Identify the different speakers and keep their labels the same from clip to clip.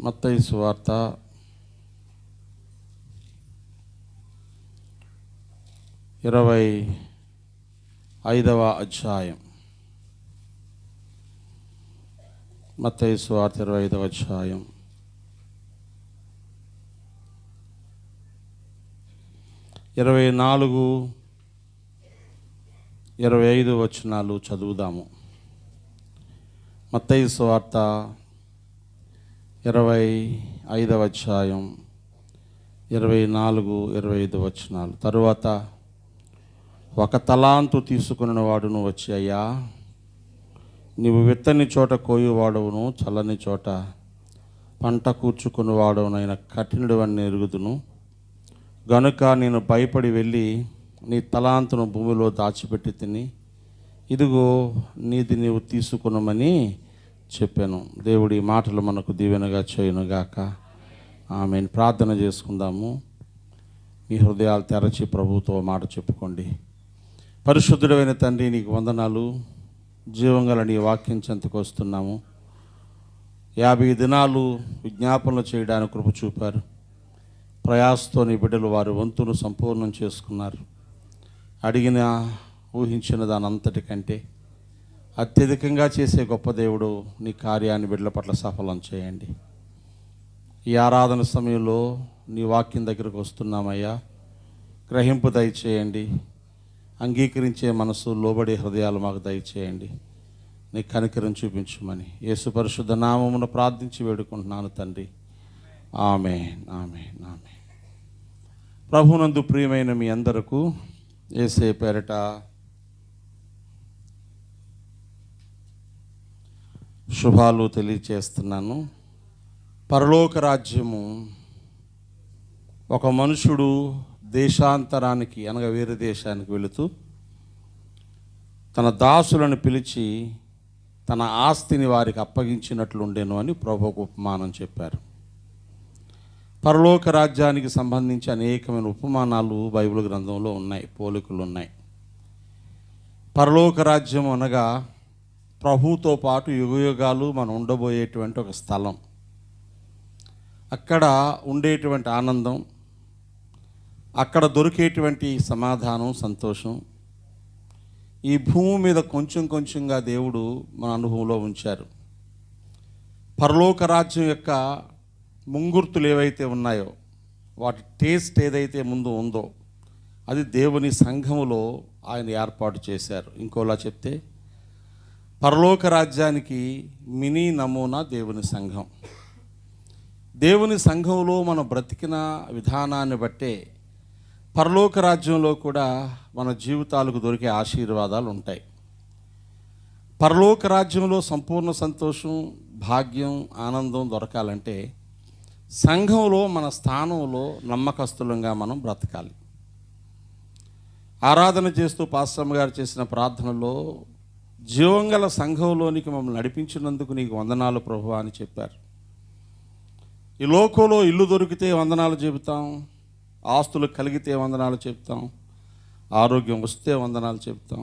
Speaker 1: మత్తయి సువార్త. ఇరవై ఐదవ అధ్యాయం. మత్తయి సువార్త ఇరవై ఐదవ అధ్యాయం. ఇరవై నాలుగు ఇరవై ఐదు వచనాలు చదువుదాము. మత్తయి సువార్త ఇరవై ఐదవ అధ్యాయం ఇరవై నాలుగు ఇరవై ఐదు వచనాలు. తరువాత ఒక తలాంతు తీసుకున్న వాడును వచ్చి అయ్యా నీవు విత్తని చోట కోయువాడవును చల్లని చోట పంట కూర్చుకుని వాడవునైన కఠినుడు అని ఎరుగుదును. గనుక నేను భయపడి వెళ్ళి నీ తలాంతును భూమిలో దాచిపెట్టి తిని ఇదిగో నీది నీవు తీసుకునమని చెప్పాను. దేవుడి మాటలు మనకు దీవెనగా చేయనుగాక. ఆమె ప్రార్థన చేసుకుందాము. మీ హృదయాలు తెరచి ప్రభుతో మాట చెప్పుకోండి. పరిశుద్ధుడైన తండ్రి నీకు వందనాలు. జీవంగల నీ వాక్యం చెంతకు వస్తున్నాము. యాభై దినాలు విజ్ఞాపనలు చేయడానికి కృప చూపారు. ప్రయాసతో నీ బిడ్డలు వారి వంతును సంపూర్ణం చేసుకున్నారు. అడిగిన ఊహించిన దాని అంతటికంటే అత్యధికంగా చేసే గొప్ప దేవుడు నీ కార్యాన్ని బిడ్డల పట్ల సఫలం చేయండి. ఈ ఆరాధన సమయంలో నీ వాక్యం దగ్గరకు వస్తున్నామయ్యా. గ్రహింపు దయచేయండి. అంగీకరించే మనసు లోబడే హృదయాలు మాకు దయచేయండి. నీ కనికరం చూపించమని యేసు పరిశుద్ధ నామమును ప్రార్థించి వేడుకుంటున్నాను తండ్రి. ఆమె ఆమె ఆమె ప్రభునందు ప్రియమైన మీ అందరకు ఏసే పేరట శుభాలు తెలియచేస్తున్నాను. పరలోక రాజ్యము ఒక మనుషుడు దేశాంతరానికి అనగా వేరే దేశానికి వెళుతూ తన దాసులను పిలిచి తన ఆస్తిని వారికి అప్పగించినట్లుండేను అని ప్రభుకు ఉపమానం చెప్పారు. పరలోక రాజ్యానికి సంబంధించి అనేకమైన ఉపమానాలు బైబిల్ గ్రంథంలో ఉన్నాయి పోలికలు ఉన్నాయి. పరలోక రాజ్యం అనగా ప్రభుతో పాటు యుగయుగాలు మనం ఉండబోయేటువంటి ఒక స్థలం. అక్కడ ఉండేటువంటి ఆనందం అక్కడ దొరికేటువంటి సమాధానం సంతోషం. ఈ భూమి మీద కొంచెం కొంచెంగా దేవుడు మన అనుభవంలో ఉంచారు. పరలోక రాజ్యం యొక్క ముంగుర్తులు ఏవైతే ఉన్నాయో వాటి టేస్ట్ ఏదైతే ముందు ఉందో అది దేవుని సంఘములో ఆయన ఏర్పాటు చేశారు. ఇంకోలా చెప్తే పరలోక రాజ్యానికి మినీ నమూనా దేవుని సంఘం. దేవుని సంఘంలో మనం బ్రతికిన విధానాన్ని బట్టే పరలోక రాజ్యంలో కూడా మన జీవితాలకు దొరికే ఆశీర్వాదాలు ఉంటాయి. పరలోక రాజ్యంలో సంపూర్ణ సంతోషం భాగ్యం ఆనందం దొరకాలంటే సంఘంలో మన స్థానంలో నమ్మకస్తులంగా మనం బ్రతకాలి. ఆరాధన చేస్తూ పాశ్రమ గారు చేసిన ప్రార్థనలో జీవంగల సంఘంలోనికి మమ్మల్ని నడిపించినందుకు నీకు వందనాలు ప్రభు అని చెప్పారు. ఈ లోకంలో ఇల్లు దొరికితే వందనాలు చెబుతాం ఆస్తులు కలిగితే వందనాలు చెప్తాం ఆరోగ్యం వస్తే వందనాలు చెప్తాం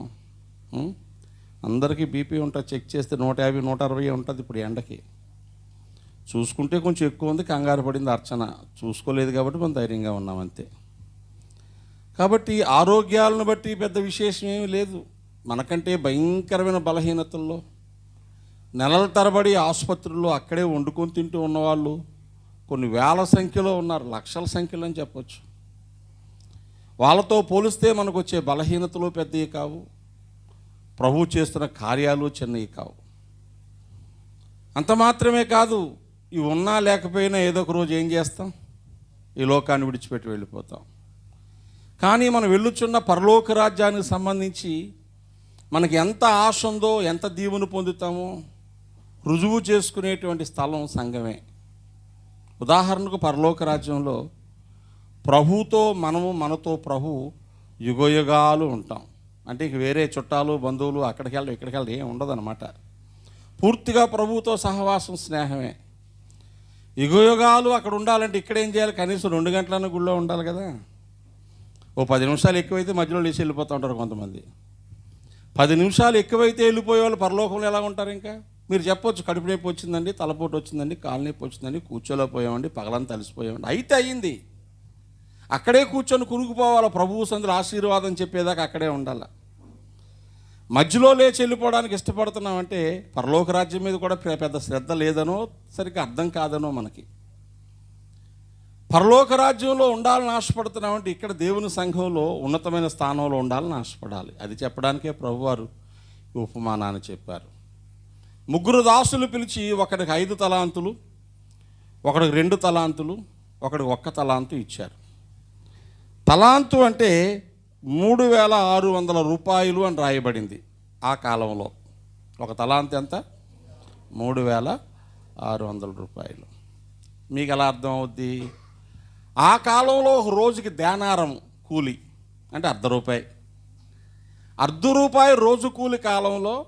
Speaker 1: అందరికీ బీపీ ఉంటుంది చెక్ చేస్తే నూట యాభై నూట అరవై ఉంటుంది ఇప్పుడు ఎండకి. చూసుకుంటే కొంచెం ఎక్కువ ఉంది కంగారు పడింది అర్చన. చూసుకోలేదు కాబట్టి మనం ధైర్యంగా ఉన్నాం అంతే. కాబట్టి ఆరోగ్యాలను బట్టి పెద్ద విశేషం ఏమీ లేదు. మనకంటే భయంకరమైన బలహీనతల్లో నెలల తరబడి ఆసుపత్రుల్లో అక్కడే వండుకొని తింటూ ఉన్నవాళ్ళు కొన్ని వేల సంఖ్యలో ఉన్నారు లక్షల సంఖ్యలో అని చెప్పొచ్చు. వాళ్ళతో పోలిస్తే మనకు వచ్చే బలహీనతలు పెద్దవి కావు ప్రభు చేస్తున్న కార్యాలు చిన్నవి కావు. అంత మాత్రమే కాదు ఇవి ఉన్నా లేకపోయినా ఏదో ఒక రోజు ఏం చేస్తాం? ఈ లోకాన్ని విడిచిపెట్టి వెళ్ళిపోతాం. కానీ మనం వెళ్ళుచున్న పరలోక రాజ్యానికి సంబంధించి మనకి ఎంత ఆశ ఉందో ఎంత దీవును పొందుతామో రుజువు చేసుకునేటువంటి స్థలం సంఘమే. ఉదాహరణకు పరలోక రాజ్యంలో ప్రభుతో మనము మనతో ప్రభు యుగయుగాలు ఉంటాం. అంటే ఇక వేరే చుట్టాలు బంధువులు అక్కడికి వెళ్ళడం ఇక్కడికి వెళ్ళడం ఏం ఉండదన్నమాట. పూర్తిగా ప్రభువుతో సహవాసం స్నేహమే. యుగయుగాలు అక్కడ ఉండాలంటే ఇక్కడ ఏం చేయాలి? కనీసం రెండు గంటలన్న గుళ్ళో ఉండాలి కదా. ఓ పది నిమిషాలు ఎక్కువైతే మధ్యలో లేచి వెళ్ళిపోతూ ఉంటారు కొంతమంది. పది నిమిషాలు ఎక్కువైతే వెళ్ళిపోయే వాళ్ళు పరలోకంలో ఎలా ఉంటారు ఇంకా? మీరు చెప్పొచ్చు కడుపు నొప్పి వచ్చిందండి తలపోటు వచ్చిందండి కాలు నొప్పి వచ్చిందండి కూర్చోలేకపోయామండి పగలంతా అలసిపోయామండి అయితే అయ్యింది అక్కడే కూర్చొని కునుకుపోవాలి ప్రభువు సందులో ఆశీర్వాదం చెప్పేదాకా అక్కడే ఉండాలి. మధ్యలో లేచి వెళ్ళిపోవడానికి ఇష్టపడుతున్నామంటే పరలోక రాజ్యం మీద కూడా పెద్ద శ్రద్ధ లేదనో సరిగ్గా అర్థం కాదనో మనకి. పరలోక రాజ్యంలో ఉండాలని ఆశపడుతున్నామంటే ఇక్కడ దేవుని సంఘంలో ఉన్నతమైన స్థానంలో ఉండాలని ఆశపడాలి. అది చెప్పడానికే ప్రభువారు ఉపమానాన్ని చెప్పారు. ముగ్గురు దాసులు పిలిచి ఒకడికి ఐదు తలాంతులు ఒకడికి రెండు తలాంతులు ఒకడికి ఒక్క తలాంతు ఇచ్చారు. తలాంతు అంటే మూడు వేల ఆరు వందల రూపాయలు అని రాయబడింది ఆ కాలంలో. ఒక తలాంతు ఎంత? మూడు వేల ఆరు వందల రూపాయలు. మీకు ఎలా అర్థం అవుద్ది ఆ కాలంలో ఒక రోజుకి దేనారం కూలి అంటే అర్ధ రూపాయి. అర్ధ రూపాయి రోజు కూలి కాలంలో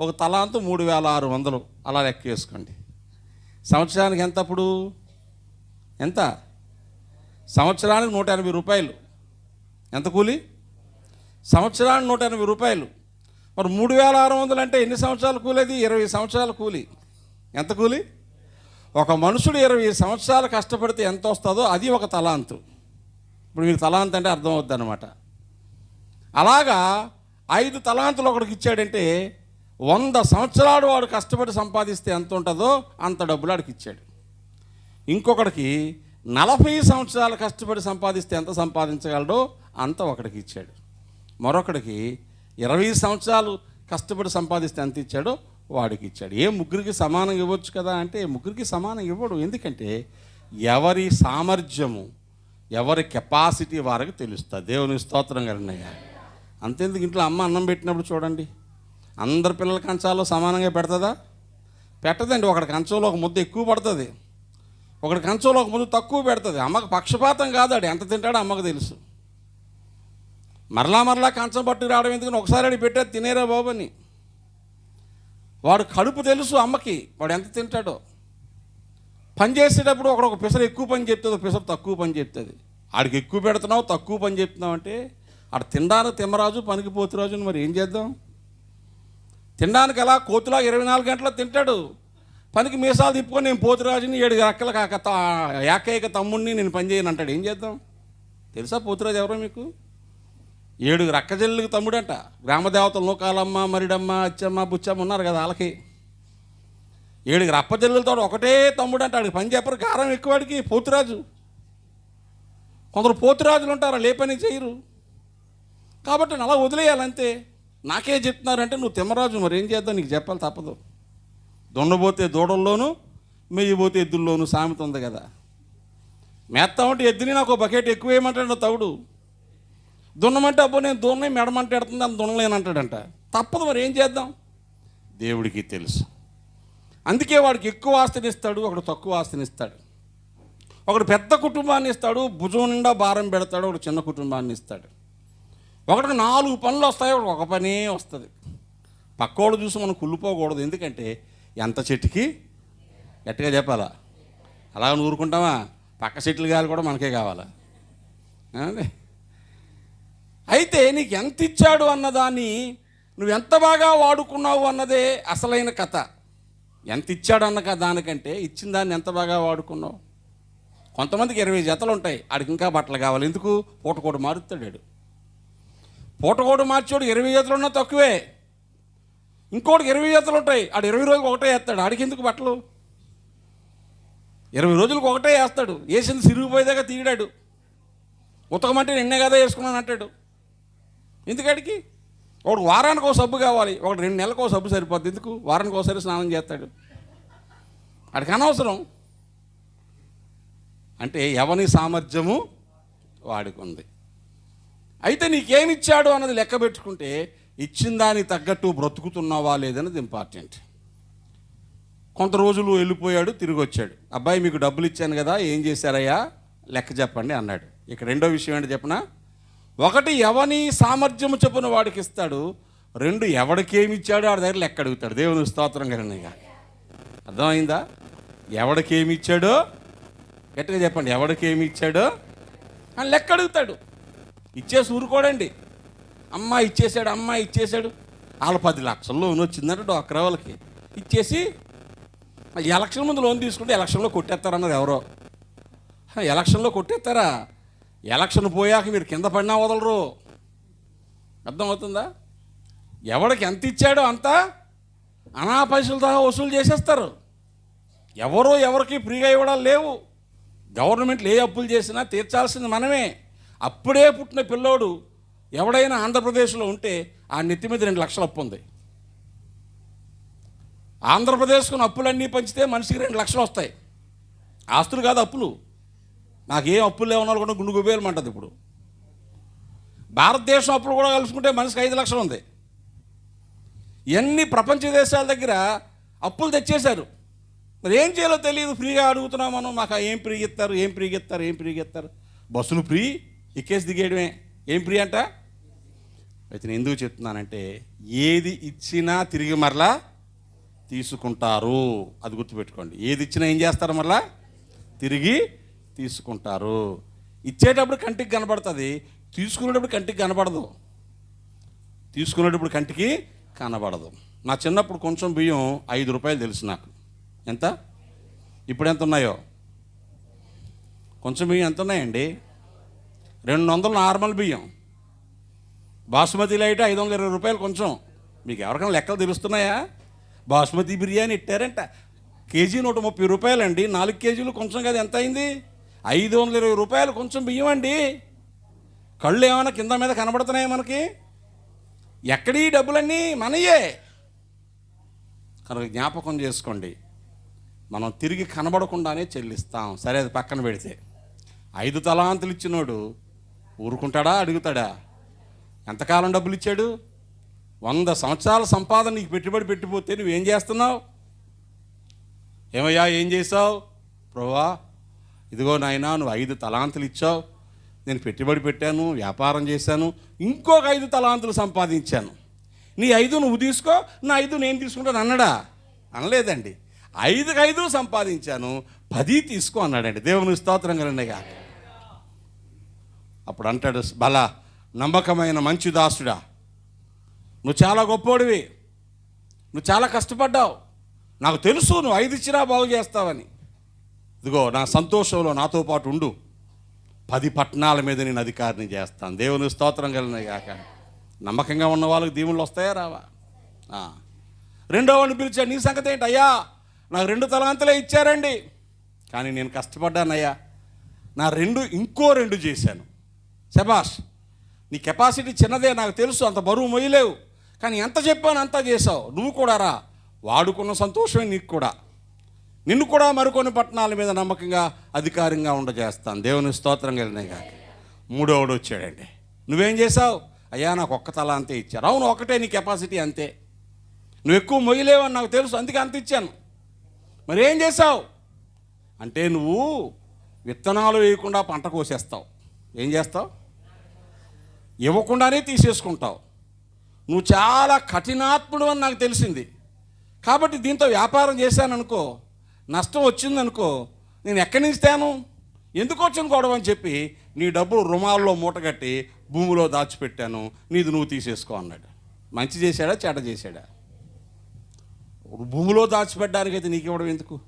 Speaker 1: ఒక తలాంతు మూడు వేల ఆరు వందలు. అలా లెక్క వేసుకోండి సంవత్సరానికి ఎంత అప్పుడు? ఎంత? సంవత్సరానికి నూట ఎనభై రూపాయలు. ఎంత కూలి? సంవత్సరానికి నూట ఎనభై రూపాయలు. మరి మూడు వేల ఆరు వందలు అంటే ఎన్ని సంవత్సరాలు కూలి అది ఇరవై సంవత్సరాల కూలి. ఎంత కూలి? ఒక మనుషుడు ఇరవై సంవత్సరాలు కష్టపడితే ఎంత వస్తుందో అది ఒక తలాంతు. ఇప్పుడు మీకు తలాంత్ అంటే అర్థమవుద్ది అనమాట అలాగా ఐదు తలాంతులు ఒకడికి ఇచ్చాడంటే వంద సంవత్సరాలు వాడు కష్టపడి సంపాదిస్తే ఎంత ఉంటుందో అంత డబ్బులు వాడికి ఇచ్చాడు. ఇంకొకడికి నలభై సంవత్సరాలు కష్టపడి సంపాదిస్తే ఎంత సంపాదించగలడో అంత ఒకడికి ఇచ్చాడు. మరొకడికి ఇరవై సంవత్సరాలు కష్టపడి సంపాదిస్తే ఎంత ఇచ్చాడో వాడికి ఇచ్చాడు ఏ ముగ్గురికి సమానం ఇవ్వచ్చు కదా అంటే ముగ్గురికి సమానం ఇవ్వడు. ఎందుకంటే ఎవరి సామర్థ్యము ఎవరి కెపాసిటీ వారికి తెలుస్తుంది. దేవుని స్తోత్రం కదన్నయ్య అంతేందుకు ఇంట్లో అమ్మ అన్నం పెట్టినప్పుడు చూడండి. అందరి పిల్లల కంచాల్లో సమానంగా పెడుతుందా? పెట్టదండి. ఒకటి కంచంలో ఒక ముద్ద ఎక్కువ పడుతుంది. ఒకటి కంచంలో ఒక ముద్ద తక్కువ పెడుతుంది. అమ్మకు పక్షపాతం కాదాడు ఎంత తింటాడో అమ్మకు తెలుసు. మరలా మరలా కంచం పట్టుకు రావడం ఎందుకని? ఒకసారి అడిగి పెట్టేది తినేరా బాబు అని వాడు కడుపు తెలుసు అమ్మకి వాడు ఎంత తింటాడో. పని చేసేటప్పుడు ఒకడొక ఒక పిసరు ఎక్కువ పని చెప్తుంది ఒక పిసరు తక్కువ పని చెప్తుంది ఆడికి ఎక్కువ పెడుతున్నావు తక్కువ పని చెప్తున్నావు అంటే ఆడు తినడానికి తిమ్మరాజు పనికి పోతురాజు మరి ఏం చేద్దాం? తినడానికి ఎలా కోతులా ఇరవై నాలుగు గంటల తింటాడు. పనికి మీసాలు తిప్పుకొని నేను పోతురాజుని ఏడు రెక్కల కాక ఏకైక తమ్ముడిని నేను పని చేయను అంటాడు. ఏం చేద్దాం? తెలుసా పోతురాజు ఎవరో మీకు? ఏడు రక్కజల్లుకి తమ్ముడంట. గ్రామదేవతలు నూకాలమ్మ మరిడమ్మ అచ్చమ్మ బుచ్చమ్మ ఉన్నారు కదా వాళ్ళకి. ఏడుగురు అప్పజల్లులతో ఒకటే తమ్ముడు అంటే ఆడికి పని చెప్పరు. కారం ఎక్కువాడికి పోతురాజు. కొందరు పోతురాజులు ఉంటారు. లే పని చేయరు. కాబట్టి అలా వదిలేయాలంతే. నాకే చెప్తున్నారంటే నువ్వు తిమ్మరాజు మరి ఏం చేద్దాం? నీకు చెప్పాలి తప్పదు. దొండబోతే దూడల్లోనూ మెయ్యిపోతే ఎద్దుల్లోనూ సామెత ఉంది కదా. మేస్తా ఉంటే ఎద్దుని నాకు ఒక బకెట్ ఎక్కువ వేయమంటాడు తవుడు. దున్నమంటే అబ్బో నేను దున్న మెడమంటే ఎడుతుంది అని దున్నలేనంటాడంట తప్పదు మరి ఏం చేద్దాం? దేవుడికి తెలుసు. అందుకే వాడికి ఎక్కువ ఆస్తిని ఇస్తాడు ఒకడు తక్కువ ఆస్తిని ఇస్తాడు ఒకడు పెద్ద కుటుంబాన్ని ఇస్తాడు భుజం నిండా భారం పెడతాడు ఒకడు చిన్న కుటుంబాన్ని ఇస్తాడు. ఒకడికి నాలుగు పనులు వస్తాయి ఒకడికి ఒక పనే వస్తుంది. పక్కోడు చూసి మనం కుళ్ళిపోకూడదు. ఎందుకంటే ఎంత చెట్టుకి? గట్టిగా చెప్పాలా? అలా ఊరుకుంటామా పక్క చెట్లు గాలి కూడా మనకే కావాలా? అయితే నీకు ఎంత ఇచ్చాడు అన్నదాన్ని నువ్వు ఎంత బాగా వాడుకున్నావు అన్నదే అసలైన కథ. ఎంత ఇచ్చాడు అన్న దానికంటే ఇచ్చిన దాన్ని ఎంత బాగా వాడుకున్నావు? కొంతమందికి ఇరవై జతలు ఉంటాయి ఆడికి ఇంకా బట్టలు కావాలి. ఎందుకు? పూటకోడు మారుతాడు పూటకోడు మార్చోడు ఇరవై జతలు ఉన్నా తక్కువే. ఇంకోటికి ఇరవై జతలు ఉంటాయి ఆడు ఇరవై రోజులకు ఒకటే వేస్తాడు. ఆడికి ఎందుకు బట్టలు? ఇరవై రోజులకు ఒకటే వేస్తాడు. వేసింది సిరిగిపోయేదాకా తీయడాడు. ఉతకమంటే నిన్నే కదా వేసుకున్నాను అంటాడు. ఎందుకడికి? ఒకడు వారానికి ఒక సబ్బు కావాలి ఒకటి రెండు నెలలకు ఒక సబ్బు సరిపోద్ది. ఎందుకు? వారానికి ఒకసారి స్నానం చేస్తాడు. అడికి అనవసరం. అంటే ఎవని సామర్థ్యము? వాడికి ఉంది అయితే నీకేమిచ్చాడు అన్నది లెక్క పెట్టుకుంటే ఇచ్చిన దానికి తగ్గట్టు బ్రతుకుతున్నావా లేదన్నది ఇంపార్టెంట్ కొంత రోజులు వెళ్ళిపోయాడు తిరిగి వచ్చాడు అబ్బాయి మీకు డబ్బులు ఇచ్చాను కదా ఏం చేశారయ్యా? లెక్క చెప్పండి అన్నాడు. ఇక రెండో విషయం ఏంటి చెప్పనా? ఒకటి ఎవని సామర్థ్యము చొప్పున వాడికి ఇస్తాడు రెండు ఎవడికి ఏమి ఇచ్చాడో ఆడ దగ్గర లెక్క అడుగుతాడు. దేవుని స్తోత్రం కలిగినగా అర్థమైందా? ఎవడికి ఏమి ఇచ్చాడో? గట్టిగా చెప్పండి ఎవడికి ఏమి ఇచ్చాడో? అని లెక్క అడుగుతాడు. ఇచ్చేసి ఊరుకోడండి. అమ్మ ఇచ్చేసాడు అమ్మ ఇచ్చేసాడు. వాళ్ళ పది లక్షల్లో వచ్చిందంట డాక్టర్ వాళ్ళకి.
Speaker 2: ఇచ్చేసి ఎలక్షన్ ముందు లోన్ తీసుకుంటే ఎలక్షన్లో కొట్టేస్తారన్నది ఎవరో. ఎలక్షన్లో కొట్టేస్తారా? ఎలక్షన్ పోయాక మీరు కింద పడినా వదలరు. అర్థమవుతుందా? ఎవడికి ఎంత ఇచ్చాడో అంత అనా దాకా వసూలు చేసేస్తారు. ఎవరో ఎవరికి ఫ్రీగా ఇవ్వడాలు లేవు. గవర్నమెంట్లు ఏ అప్పులు చేసినా తీర్చాల్సింది మనమే. అప్పుడే పుట్టిన పిల్లోడు ఎవడైనా ఆంధ్రప్రదేశ్లో ఉంటే ఆ నెత్తి మీద రెండు లక్షల అప్పు ఉంది. ఆంధ్రప్రదేశ్కున్న అప్పులన్నీ పంచితే మనిషికి రెండు లక్షలు వస్తాయి. ఆస్తులు కాదు అప్పులు. నాకేం అప్పులు లేవన్నా కూడా గుండు గుబేలమంటది ఇప్పుడు. భారతదేశం అప్పులు కూడా కలుసుకుంటే మనిషికి ఐదు లక్షలు ఉంది. ఎన్ని ప్రపంచ దేశాల దగ్గర అప్పులు తెచ్చేశారు. మరి ఏం చేయాలో తెలియదు ఫ్రీగా అడుగుతున్నాం మనం. మాకు ఏం ఫ్రీ ఇస్తారు ఏం ఫ్రీ ఇస్తారు ఏం ఫ్రీ ఇస్తారు. బస్సులు ఫ్రీ ఎక్కేసి దిగేయడమే. ఏం ఫ్రీ అంట? అయితే నేను ఎందుకు చెప్తున్నానంటే ఏది ఇచ్చినా తిరిగి మరలా తీసుకుంటారు. అది గుర్తుపెట్టుకోండి. ఏది ఇచ్చినా ఏం చేస్తారు మరలా? తిరిగి తీసుకుంటారు. ఇచ్చేటప్పుడు కంటికి కనబడుతుంది. తీసుకునేటప్పుడు కంటికి కనబడదు. తీసుకునేటప్పుడు కంటికి కనబడదు. నా చిన్నప్పుడు కొంచెం బియ్యం ఐదు రూపాయలు తెలుసు నాకు. ఎంత? ఇప్పుడు ఎంత ఉన్నాయో? కొంచెం బియ్యం ఎంత ఉన్నాయండి? రెండు వందలు నార్మల్ బియ్యం. బాస్మతి అయితే ఐదు వందల ఇరవై రూపాయలు కొంచెం. మీకు ఎవరికైనా లెక్కలు తెలుస్తున్నాయా? బాసుమతి బిర్యానీ ఇట్టారంట. కేజీ నూట ముప్పై రూపాయలండి. నాలుగు కేజీలు కొంచెం కదా ఎంత అయింది? ఐదు వందల ఇరవై రూపాయలు కొంచెం బియ్యం అండి కళ్ళు ఏమైనా కింద మీద కనబడుతున్నాయి మనకి? ఎక్కడి డబ్బులన్నీ మనయే. కనుక జ్ఞాపకం చేసుకోండి మనం తిరిగి కనబడకుండానే చెల్లిస్తాం. సరే అది పక్కన పెడితే. ఐదు తలాంతులు ఇచ్చినోడు ఊరుకుంటాడా అడుగుతాడా? ఎంతకాలం డబ్బులు ఇచ్చాడు? వంద సంవత్సరాల సంపాదన నీకు పెట్టుబడి పెట్టిపోతే నువ్వేం చేస్తున్నావు? ఏమయ్యా ఏం చేసావు ప్రభా ఇదిగో నాయనా నువ్వు ఐదు తలాంతులు ఇచ్చావు. నేను పెట్టుబడి పెట్టాను వ్యాపారం చేశాను ఇంకొక ఐదు తలాంతులు సంపాదించాను. నీ ఐదు నువ్వు తీసుకో నా ఐదు నేను తీసుకుంటాను అన్నడా? అనలేదండి. ఐదుకి ఐదు సంపాదించాను పది తీసుకో అన్నాడండి. దేవుని స్తోత్రం కలండిగా అప్పుడు అంటాడు బల నమ్మకమైన మంచి దాసుడా. నువ్వు చాలా గొప్పోడివి. నువ్వు చాలా కష్టపడ్డావు. నాకు తెలుసు నువ్వు ఐదు ఇచ్చినా బాగు చేస్తావని. ఇదిగో నా సంతోషంలో నాతో పాటు ఉండు. పది పట్టణాల మీద నేను అధికారిని చేస్తాను. దేవుని స్తోత్రం కలిగిన కాక నమ్మకంగా ఉన్న వాళ్ళకి దీవులు వస్తాయా రావా? రెండో వాడిని పిలిచాడు నీ సంగతి ఏంటి అయ్యా? నాకు రెండు తలాంతులే ఇచ్చారండి. కానీ నేను కష్టపడ్డానయ్యా. నా రెండు ఇంకో రెండు చేశాను. శబాష్ నీ కెపాసిటీ చిన్నదే నాకు తెలుసు అంత బరువు మొయ్యలేవు. కానీ ఎంత చెప్పాను అంత చేసావు నువ్వు కూడా రా. వాడుకున్న సంతోషమే నీకు కూడా. నిన్ను కూడా మరికొన్ని పట్టణాల మీద నమ్మకంగా అధికారంగా ఉండజేస్తాను. దేవుని స్తోత్రం కలిగినాయి కాక వచ్చాడండి. నువ్వేం చేసావు అయ్యా నాకు ఒక్క తల అంతే ఇచ్చారు. అవును ఒకటే నీ కెపాసిటీ అంతే. నువ్వు ఎక్కువ మొయ్యలేవని నాకు తెలుసు అందుకే అంత ఇచ్చాను. మరి ఏం చేసావు అంటే నువ్వు విత్తనాలు వేయకుండా పంట కోసేస్తావు. ఏం చేస్తావు? ఇవ్వకుండానే తీసేసుకుంటావు. నువ్వు చాలా కఠినాత్ముడు అని నాకు తెలిసింది. కాబట్టి దీంతో వ్యాపారం చేశాననుకో నష్టం వచ్చిందనుకో నేను ఎక్కడి నుంచి తేను? ఎందుకు వచ్చింది గొడవ అని చెప్పి నీ డబ్బులు రుమాల్లో మూటగట్టి భూమిలో దాచిపెట్టాను నీది నువ్వు తీసేసుకో అన్నాడు. మంచి చేశాడా చెడ్డ చేశాడా? భూమిలో దాచిపెట్టడానికైతే నీకు ఇవ్వడం ఎందుకు?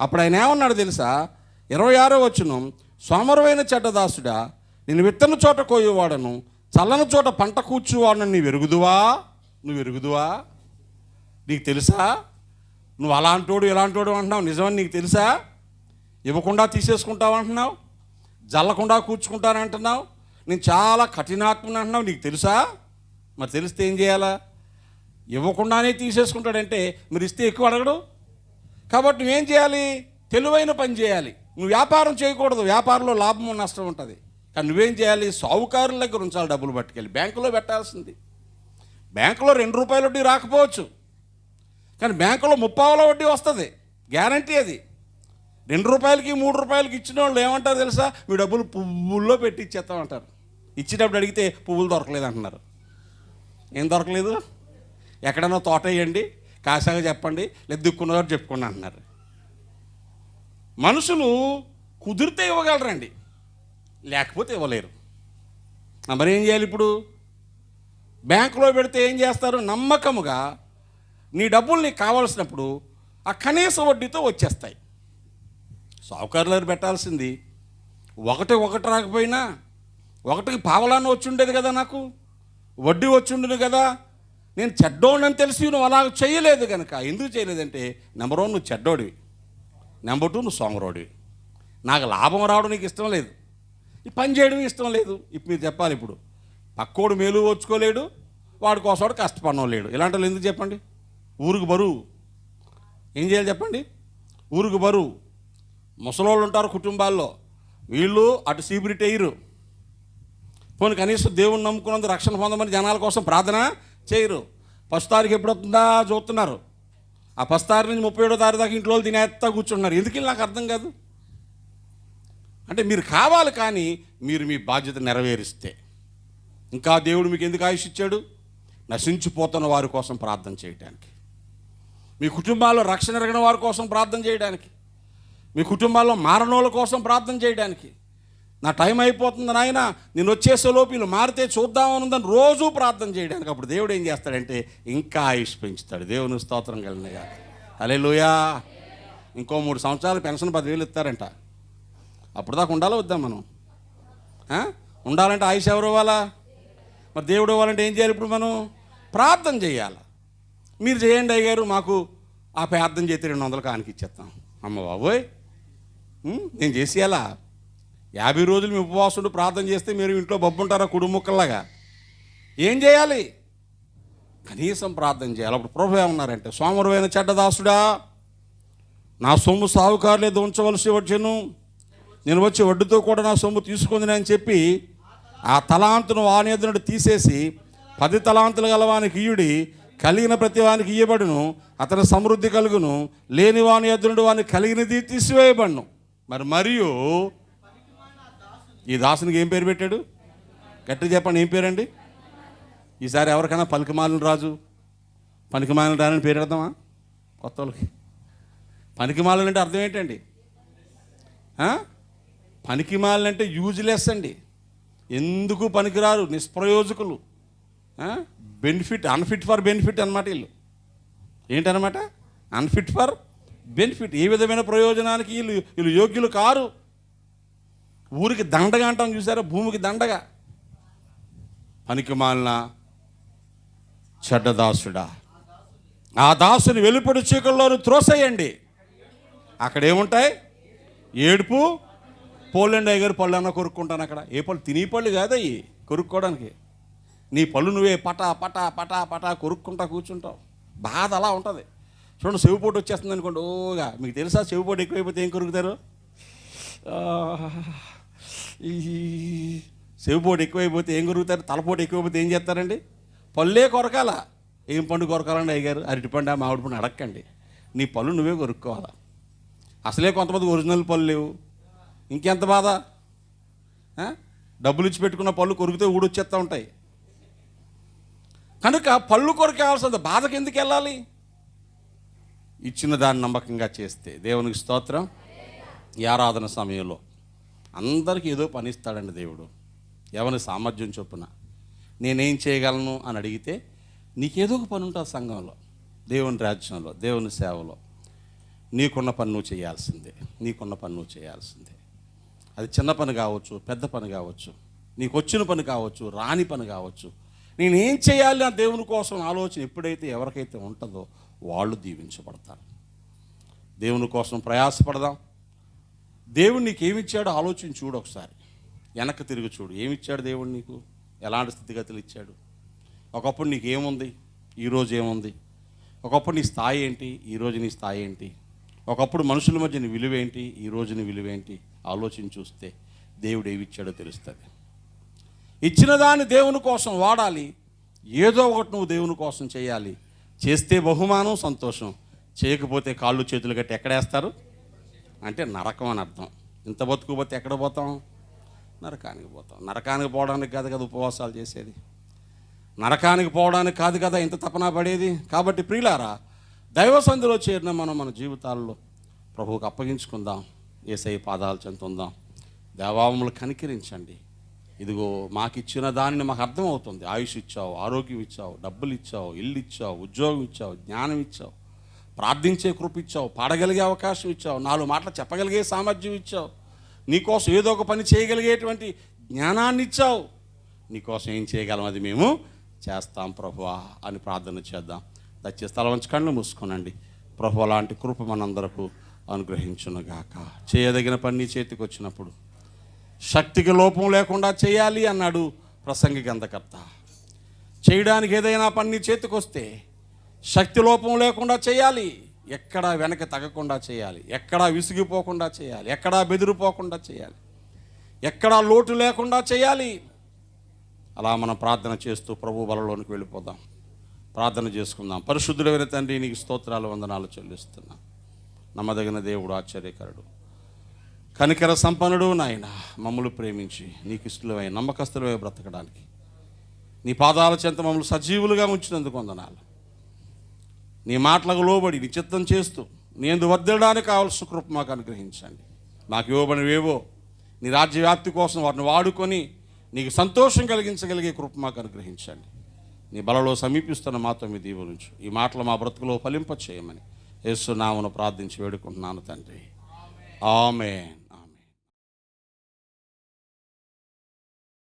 Speaker 2: అప్పుడు ఆయన ఏమన్నాడు తెలుసా? ఇరవై ఆరో వచ్చును సోమరమైన చెడ్డదాసుడా నేను విత్తన చోట కోయేవాడను చల్లని చోట పంట కూర్చువాడను నీ వెరుగుదువా నువ్వు ఎరుగుదువా? నీకు తెలుసా? నువ్వు అలాంటోడు ఇలాంటోడు అంటున్నావు. నిజమని నీకు తెలుసా? ఇవ్వకుండా తీసేసుకుంటావు అంటున్నావు. జల్లకుండా కూర్చుకుంటానంటున్నావు నేను చాలా కఠినాత్మని అంటున్నావు. నీకు తెలుసా? మరి తెలిస్తే ఏం చేయాలా? ఇవ్వకుండానే తీసేసుకుంటాడంటే మీరు ఇస్తే ఎక్కువ అడగడు. కాబట్టి నువ్వేం చేయాలి? తెలివైన పని చేయాలి. నువ్వు వ్యాపారం చేయకూడదు. వ్యాపారంలో లాభం నష్టం ఉంటుంది. కానీ నువ్వేం చేయాలి? సావుకారుల దగ్గర ఉంచాలి డబ్బులు పట్టుకెళ్ళి. బ్యాంకులో పెట్టాల్సింది. బ్యాంకులో రెండు రూపాయలు వడ్డీ రాకపోవచ్చు. కానీ బ్యాంకులో ముప్పావల వడ్డీ వస్తుంది. గ్యారంటీ అది. రెండు రూపాయలకి మూడు రూపాయలకి ఇచ్చిన వాళ్ళు ఏమంటారు తెలుసా? మీ డబ్బులు పువ్వుల్లో పెట్టి ఇచ్చేస్తామంటారు ఇచ్చేటప్పుడు అడిగితే పువ్వులు దొరకలేదు అంటున్నారు. ఏం దొరకలేదు? ఎక్కడైనా తోట వేయండి కాసాగా చెప్పండి లేదా దిక్కున్నవారు చెప్పుకోండి అంటున్నారు. మనుషులు కుదిరితే ఇవ్వగలరండి. లేకపోతే ఇవ్వలేరు. మరి ఏం చేయాలి ఇప్పుడు? బ్యాంకులో పెడితే ఏం చేస్తారు? నమ్మకముగా నీ డబ్బులు నీకు కావాల్సినప్పుడు ఆ కనీస వడ్డీతో వచ్చేస్తాయి. సావుకారుల పెట్టాల్సింది. ఒకటి ఒకటి రాకపోయినా ఒకటికి పావలాన్ని వచ్చుండేది కదా నాకు. వడ్డీ వచ్చి కదా. నేను చెడ్డోడని తెలిసి నువ్వు అలా చేయలేదు కనుక ఎందుకు చేయలేదంటే నెంబర్ వన్ నువ్వు చెడ్డోడివి. నెంబర్ టూ నువ్వు సోమరోడివి. నాకు లాభం రావడం నీకు ఇష్టం లేదు. ఈ పని చేయడం ఇష్టం లేదు. ఇప్పుడు మీరు చెప్పాలి ఇప్పుడు. పక్కోడు మేలు వచ్చుకోలేడు వాడి కోసం కష్టపడడం లేడు. ఇలాంటి వాళ్ళు ఎందుకు చెప్పండి? ఊరికి బరువు ఏం చేయాలి చెప్పండి? ఊరికి బరువు ముసలోళ్ళు ఉంటారు కుటుంబాల్లో. వీళ్ళు అటు సీబిరిటీ అయ్యరు పోనీ కనీసం దేవుణ్ణి నమ్ముకున్నందుకు రక్షణ పొందమని జనాల కోసం ప్రార్థన చేయరు. ఫస్ట్ తారీఖు ఎప్పుడు వస్తుందా చూస్తున్నారు. ఆ ఫస్ట్ తారీఖు నుంచి ముప్పై ఏడో తారీఖు దాకా ఇంట్లో తినేస్తా కూర్చుంటున్నారు ఎందుకు నాకు అర్థం కాదు? అంటే మీరు కావాలి కానీ మీరు మీ బాధ్యత నెరవేరిస్తే. ఇంకా దేవుడు మీకు ఎందుకు ఆయుష్ ఇచ్చాడు? నశించిపోతున్న వారి కోసం ప్రార్థన చేయడానికి మీ కుటుంబాల్లో రక్షణ ఎరగిన వారి కోసం ప్రార్థన చేయడానికి మీ కుటుంబాల్లో మారణోళ్ళ కోసం ప్రార్థన చేయడానికి. నా టైం అయిపోతుంది నాయన నేను వచ్చేసే లోపు వీళ్ళు మారితే చూద్దామనుందని రోజూ ప్రార్థన చేయడానికి అప్పుడు దేవుడు ఏం చేస్తాడంటే ఇంకా ఆయుష్ పెంచుతాడు. దేవుని స్తోత్రం కలిగినగా అలే లూయా ఇంకో మూడు సంవత్సరాలు పెన్షన్ పదివేలు ఇస్తారంట. అప్పుడు దాకా ఉండాలో వద్దాం మనం? ఉండాలంటే ఆయుష్ ఎవరు ఇవ్వాలా? మరి దేవుడు ఇవ్వాలంటే ఏం చేయాలి ఇప్పుడు మనం? ప్రార్థన చేయాలి? మీరు చేయండి అయ్యారు మాకు ఆ ప్రార్థన చేస్తే రెండు వందలు కానికి ఇచ్చేస్తాం. అమ్మ బాబోయ్. ఉం? నేను చేసేయాలా యాభై రోజులు మీ ఉపవాసం ప్రార్థన చేస్తే మీరు ఇంట్లో బొబ్బుంటారా కుడుముక్కల్లాగా ఏం చేయాలి? కనీసం ప్రార్థన చేయాలి. అప్పుడు ప్రభు ఏమన్నారంటే సోమరువైన చెడ్డదాసుడా నా సొమ్ము సావుకారులేదు ఉంచవలసి వచ్చాను. నేను వచ్చి వడ్డుతో కూడా నా సొమ్ము తీసుకుంది అని చెప్పి ఆ తలాంతును వానేదునుడు తీసేసి పది తలాంతులు గలవానికి ఈయుడి కలిగిన ప్రతి వానికి ఇయ్యబడును అతని సమృద్ధి కలుగును లేని వాని ఎదురుడు వాని కలిగినది తీసివేయబడును. మరి మరియు ఈ దాసునికి ఏం పేరు పెట్టాడు? గట్టి చెప్పండి ఏం పేరండి? ఈసారి ఎవరికైనా పలికిమాలిన రాజు పనికిమాలిన రాని పేరు పెడదామా? కొత్త వాళ్ళకి. పనికిమాలిన అంటే అర్థం ఏంటండి? ఆ? అంటే యూజ్లెస్ అండి. ఎందుకు పనికిరారు? నిష్ప్రయోజకులు. బెనిఫిట్ అన్ఫిట్ ఫర్ బెనిఫిట్ అనమాట వీళ్ళు. ఏంటనమాట అన్ఫిట్ ఫర్ బెనిఫిట్ ఏ విధమైన ప్రయోజనానికి వీళ్ళు వీళ్ళు యోగ్యులు కారు? ఊరికి దండగా అంటాం చూసారా? భూమికి దండగా. పనికిమాలిన చెడ్డదాసుడా. ఆ దాసుని వెలుపడి చీకల్లోను త్రోసేయండి. అక్కడ ఏముంటాయి ఏడుపు. పోలండి అయ్యగారు పళ్ళు అన్న కొరుక్కుంటాను అక్కడ. ఏ పళ్ళు? తినే పళ్ళు కాదయ్యి. కొరుక్కోవడానికి. నీ పళ్ళు నువ్వే పటా పటా పటా పటా కొరుక్కుంటా కూర్చుంటావు. బాధ అలా ఉంటుంది. చూడండి చెవిపోటు వచ్చేస్తుంది అనుకోండి ఓగా మీకు తెలుసా చెవిపోటు ఎక్కువైపోతే ఏం కొరుకుతారు? ఈ చెవిపోటు ఎక్కువైపోతే ఏం కొరుకుతారు? తలపోటు ఎక్కువైపోతే ఏం చేస్తారండి? పళ్ళే కొరకాల. ఏం పండు కొరకాలండి అయ్యగారు? అరటిపండు ఆ మామిడి పండు అడక్కండి. నీ పళ్ళు నువ్వే కొరుక్కోవాలా? అసలే కొంతమంది ఒరిజినల్ పళ్ళు లేవు. ఇంకెంత బాధ? డబ్బులు ఇచ్చి పెట్టుకున్న పళ్ళు కొరికితే ఊడొచ్చేస్తూ ఉంటాయి. కనుక పళ్ళు కొరకాల్సిన బాధకు ఎందుకు వెళ్ళాలి? ఇచ్చిన దాన్ని నమ్మకంగా చేస్తే. దేవునికి స్తోత్రం. ఈ ఆరాధన సమయంలో అందరికీ ఏదో పనిస్తాడండి దేవుడు. ఎవరి సామర్థ్యం చొప్పున. నేనేం చేయగలను అని అడిగితే నీకేదో ఒక పని ఉంటుంది సంఘంలో దేవుని రాజ్యంలో దేవుని సేవలో. నీకున్న పని నువ్వు చేయాల్సిందే. నీకున్న పని నువ్వు చేయాల్సిందే. అది చిన్న పని కావచ్చు పెద్ద పని కావచ్చు నీకు వచ్చిన పని కావచ్చు రాని పని కావచ్చు నేనేం చేయాలి నా దేవుని కోసం ఆలోచన ఎప్పుడైతే ఎవరికైతే ఉంటుందో వాళ్ళు దీవించబడతారు. దేవుని కోసం ప్రయాసపడదాం. దేవుడు నీకు ఏమిచ్చాడో ఆలోచన చూడు ఒకసారి. వెనక్కి తిరిగి చూడు. ఏమిచ్చాడు దేవుడు నీకు? ఎలాంటి స్థితిగతులు ఇచ్చాడు? ఒకప్పుడు నీకు ఏముంది? ఈరోజు ఏముంది? ఒకప్పుడు నీ స్థాయి ఏంటి? ఈరోజు నీ స్థాయి ఏంటి? ఒకప్పుడు మనుషుల మధ్య నీ విలువేంటి ఈరోజు ఈ నీ విలువేంటి ఆలోచన చూస్తే దేవుడు ఏమిచ్చాడో తెలుస్తుంది. ఇచ్చిన దాన్ని దేవుని కోసం వాడాలి ఏదో ఒకటి నువ్వు దేవుని కోసం చేయాలి. చేస్తే బహుమానం సంతోషం. చేయకపోతే కాళ్ళు చేతులు కట్టి ఎక్కడేస్తారు? అంటే నరకం అని అర్థం. ఇంత బతుకుపోతే ఎక్కడ పోతాం? నరకానికి పోతాం. నరకానికి పోవడానికి కాదు కదా ఉపవాసాలు చేసేది. నరకానికి పోవడానికి కాదు కదా ఇంత తపన పడేది? కాబట్టి ప్రియులారా దైవ సంధిలో చేరిన మనం మన జీవితాల్లో ప్రభువుకు అప్పగించుకుందాం ఏసై పాదాలు చెందుతుందాం దేవాములు కనికరించండి. ఇదిగో మాకు ఇచ్చిన దానిని మాకు అర్థమవుతుంది. ఆయుష్ ఇచ్చావు ఆరోగ్యం ఇచ్చావు డబ్బులు ఇచ్చావు ఇల్లు ఇచ్చావు ఉద్యోగం ఇచ్చావు జ్ఞానం ఇచ్చావు ప్రార్థించే కృప ఇచ్చావు పాడగలిగే అవకాశం ఇచ్చావు నాలుగు మాటలు చెప్పగలిగే సామర్థ్యం ఇచ్చావు నీకోసం ఏదో ఒక పని చేయగలిగేటువంటి జ్ఞానాన్ని ఇచ్చావు నీకోసం ఏం చేయగలం అది మేము చేస్తాం ప్రభువా అని ప్రార్థన చేద్దాం. దయచేసి స్థలం వంచి కళ్ళు మూసుకోనండి. ప్రభు లాంటి కృప మనందరకు అనుగ్రహించునుగాక. చేయదగిన పని నీ చేతికి వచ్చినప్పుడు శక్తికి లోపం లేకుండా చేయాలి అన్నాడు ప్రసంగి గంధకర్త చేయడానికి ఏదైనా పని చేతికొస్తే శక్తి లోపం లేకుండా చేయాలి. ఎక్కడా వెనక తగ్గకుండా చేయాలి. ఎక్కడా విసిగిపోకుండా చేయాలి. ఎక్కడా బెదిరిపోకుండా చేయాలి. ఎక్కడా లోటు లేకుండా చేయాలి. అలా మనం ప్రార్థన చేస్తూ ప్రభు బలలోనికి వెళ్ళిపోదాం. ప్రార్థన చేసుకుందాం. పరిశుద్ధుడైన తండ్రి నీకు స్తోత్రాలు వందనాలు చెల్లిస్తున్నా. నమ్మదగిన దేవుడు ఆశ్చర్యకరుడు. కనికర సంపన్నుడు నాయన మమ్మల్ని ప్రేమించి నీకు ఇష్టలమై నమ్మకస్తులమై బ్రతకడానికి. నీ పాదాల చెంత మమ్మల్ని సజీవులుగా ఉంచినందుకు వందనాలు. నీ మాటలకు లోబడి నీ చిత్తం చేస్తూ నీ ఎందు కావాల్సిన కృప మాకు అనుగ్రహించండి. మాకు ఇవ్వబడినవేవో నీ రాజ్యవ్యాప్తి కోసం వాటిని వాడుకొని నీకు సంతోషం కలిగించగలిగే కృప మాకు అనుగ్రహించండి. నీ బలలో సమీపిస్తున్న మాతో మీ దీవులుంచు ఈ మాటలు మా బ్రతుకులో ఫలింప చేయమని యేసు నామను ప్రార్థించి వేడుకుంటున్నాను తండ్రి. ఆమెన్.